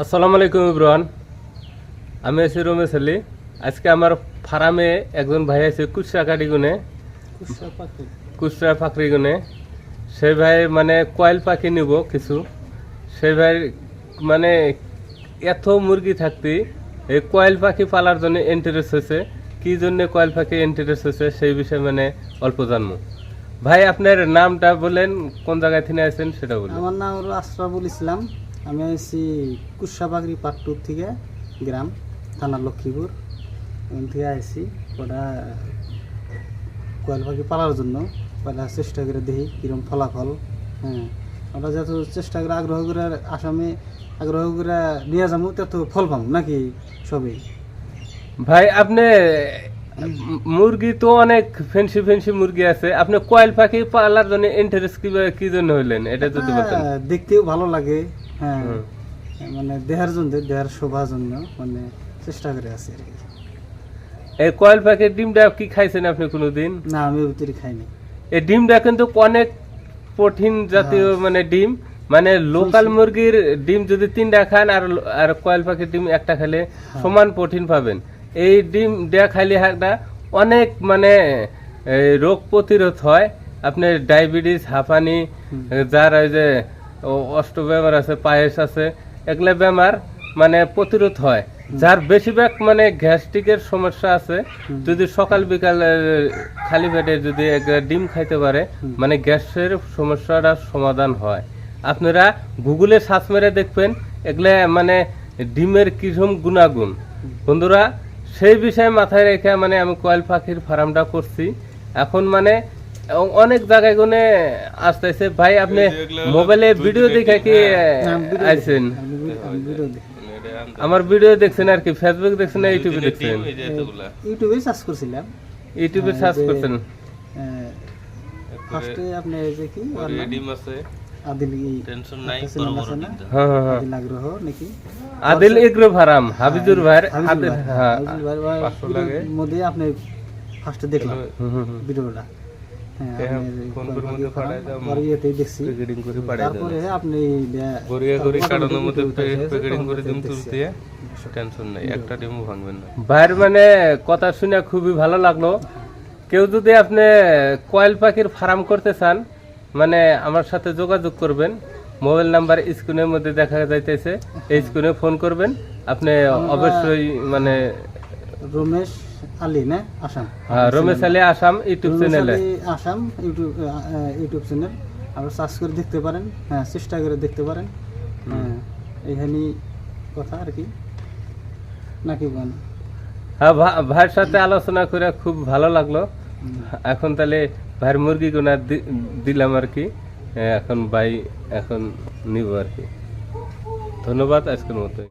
আসসালামু আলাইকুম ইব্রান। আমি আছি রমেশ আলী আজকে আমার ফার্মে একজন ভাই আছে কুচরা কাটি গুনে কুচরা ফাঁকরি গুনে সেই ভাই মানে কয়েল পাখি নিব কিছু। সেই ভাই মানে এত মুরগি থাকতে এই কয়েল পাখি পালার জন্য ইন্টারেস্ট হয়েছে। কি জন্য কয়েল পাখি ইন্টারেস্ট হয়েছে সেই বিষয়ে মানে অল্প জানব। ভাই আপনার নামটা বলেন কোন জায়গায় থেকে আছেন সেটা বলুন। আমার নাম হলো আশরাফুল ইসলাম। আমি আছি কুসাবাগরি পাট্টুর থেকে গ্রাম, থানা লক্ষ্মীপুর। ওখান থেকে আইছি, ওটা কয়েল পাখি পালার জন্য। পয়লা চেষ্টা করে দেখি কিরম ফলাফল হ্যাঁ। ওটা যত চেষ্টা করে আগ্রহ করে আসামে আগ্রহ করে নিয়ে যাব, তত ফল পাবো, নাকি সবই? ভাই, আপনি মুরগি তো অনেক ফেন্সি ফেন্সি মুরগি আছে। আপনি কয়েল পাখি পালার জন্য ইন্টারেস্ট কি কি জন্য হইলেন? এটা যদি বলতেন। হ্যাঁ, দেখতেও ভালো লাগে হ্যাঁ। মানে দেহার জন্য দেহার শোভার জন্য মানে চেষ্টা করে আছি আর কি। এই কয়েল পাখির ডিমটা কি খাইছেন আপনি কোনোদিন? না আমি ভিতরে খাইনি। এই ডিমটা কিন্তু অনেক প্রোটিন জাতীয় হ্যাঁ। মানে ডিম। মানে লোকাল মুরগির ডিম যদি তিনটা খান আর আর কয়েল পাখির ডিম একটা খেলে হ্যাঁ। সমান প্রোটিন পাবেন। এই ডিম দেয়া খাইলে একটা অনেক মানে রোগ প্রতিরোধ হয়। আপনার ডায়াবেটিস হাঁপানি যার ওই যে অষ্ট বেমার আছে পায়েস আছে এগুলা বেমার মানে প্রতিরোধ হয়। যার বেশিরভাগ মানে গ্যাস্ট্রিকের সমস্যা আছে। যদি সকাল বিকাল খালি পেটে যদি ডিম খাইতে পারে মানে গ্যাসের সমস্যাটা সমাধান হয়। আপনারা গুগলে সার্চ মেরে দেখবেন এগুলা মানে ডিমের কীরকম গুণাগুণ। বন্ধুরা সেই বিষয়ে মাথায় রেখে মানে আমি কয়েল পাখির ফার্মটা করছি। এখন মানে অনেক জায়গায় গুনে আসতেছে। ভাই আপনি মোবাইলে ভিডিও দেখে কি ভিডিও আইছেন। আমার ভিডিও দেখছেন আর কি ফেসবুক দেখছেন না ইউটিউবে দেখছেন? ইউটিউবে সার্চ করছিলাম। ইউটিউবে হ্যাঁ, সার্চ করছেন? ফার্স্টে আপনি এই যে কি ওর নাম? আদিল ই- একটা চ্যানেল না? হ্যাঁ হ্যাঁ হ্যাঁ। আদিল আগ্রহ নাকি? আদিল ফার্ম হাবিজুর হাবিজুর আদিল হ্যাঁ। ভাই, লাগে। মধ্যে আপনি ফার্স্টে দেখলাম। ভিডিওটা। আপনি টেনশন নাই ভাইয়ের মানে কথা শুনে খুবই ভালো লাগল। কেউ যদি আপনি কয়েল পাখির ফার্ম করতে চান মানে আমার সাথে যোগাযোগ করবেন। মোবাইল নাম্বার স্ক্রিনের মধ্যে দেখা যাইতেছে। এই স্ক্রিনে ফোন করবেন। আপনি অবশ্যই মানে রমেশ আলী না? আসাম। হ্যাঁ, রমেশ আলী আসাম ইউটিউব চ্যানেলে আসাম ইউটিউব ইউটিউব চ্যানেল আপনারা সার্চ করে দেখতে পারেন। হ্যাঁ চেষ্টা করে দেখতে পারেন। হ্যাঁ এইখানে কথা আর কি। নাকি গান হ্যাঁ ভাইয়ের সাথে আলোচনা করে খুব ভালো লাগল। এখন তাহলে ভাইয়ের মুরগি গোনা দিলাম আর কি। এখন ভাই এখন নিব আর কি। ধন্যবাদ আজকের মতো